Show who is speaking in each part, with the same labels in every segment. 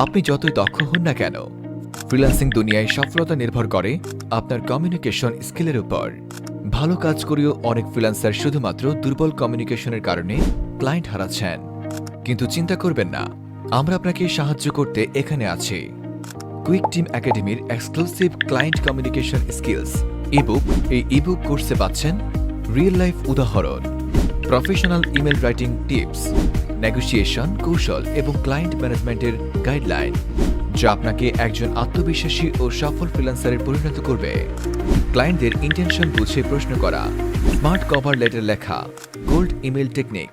Speaker 1: আপনি যতই দক্ষ হন না কেন ফ্রিল্যান্সিং দুনিয়ায় সফলতা নির্ভর করে আপনার কমিউনিকেশন স্কিলের উপর। ভালো কাজ করেও অনেক ফ্রিল্যান্সার শুধুমাত্র দুর্বল কমিউনিকেশনের কারণে ক্লায়েন্ট হারাচ্ছেন। কিন্তু চিন্তা করবেন না, আমরা আপনাকে সাহায্য করতে এখানে আছি। কুইক টিম একাডেমির exclusive client communication skills ebook এই ইবুক কোর্সে পাচ্ছেন রিয়েল লাইফ উদাহরণ professional email writing tips negotiation কৌশল এবং ক্লায়েন্ট ম্যানেজমেন্টের গাইডলাইন যা আপনাকে একজন আত্মবিশ্বাসী ও সফল ফ্রিল্যান্সারে পরিণত করবে। ক্লায়েন্টদের ইন্টেনশন বুঝে প্রশ্ন করা স্মার্ট কভার লেটার লেখা গোল্ড ইমেল টেকনিক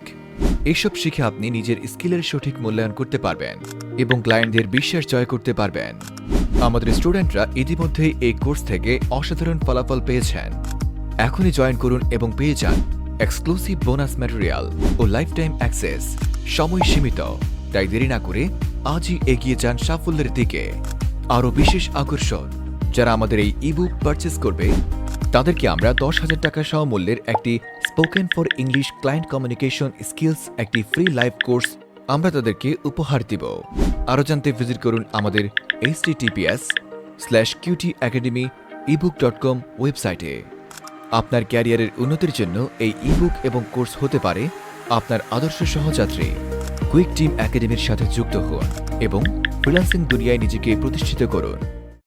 Speaker 1: এসব শিখে আপনি নিজের স্কিলের সঠিক মূল্যায়ন করতে পারবেন এবং ক্লায়েন্টদের বিশ্বাস জয় করতে পারবেন। আমাদের স্টুডেন্টরা ইতিমধ্যেই এই কোর্স থেকে অসাধারণ ফলাফল পেয়েছেন। এখনই জয়েন করুন এবং পেয়ে যান এক্সক্লুসিভ বোনাস ম্যাটেরিয়াল ও লাইফ টাইম অ্যাক্সেস সময় সীমিত, তাই দেরি না করে আজই এগিয়ে যান সাফল্যের দিকে। আরও বিশেষ আকর্ষণ, যারা আমাদের এই ইবুক পারচেস করবে, তাদেরকে আমরা দশ হাজার টাকা সহ মূল্যের একটি spoken for English client communication skills একটি ফ্রি লাইভ কোর্স আমরা তাদেরকে উপহার দিব। আরও জানতে ভিজিট করুন আমাদের H T P S slash Q T academy ebook dot com ওয়েবসাইটে আপনার ক্যারিয়ারের উন্নতির জন্য এই ইবুক এবং কোর্স হতে পারে আপনার আদর্শ সহযাত্রী কুইক টিম একাডেমির সাথে যুক্ত হন এবং ফ্রিল্যান্সিং দুনিয়ায় নিজেকে প্রতিষ্ঠিত করুন।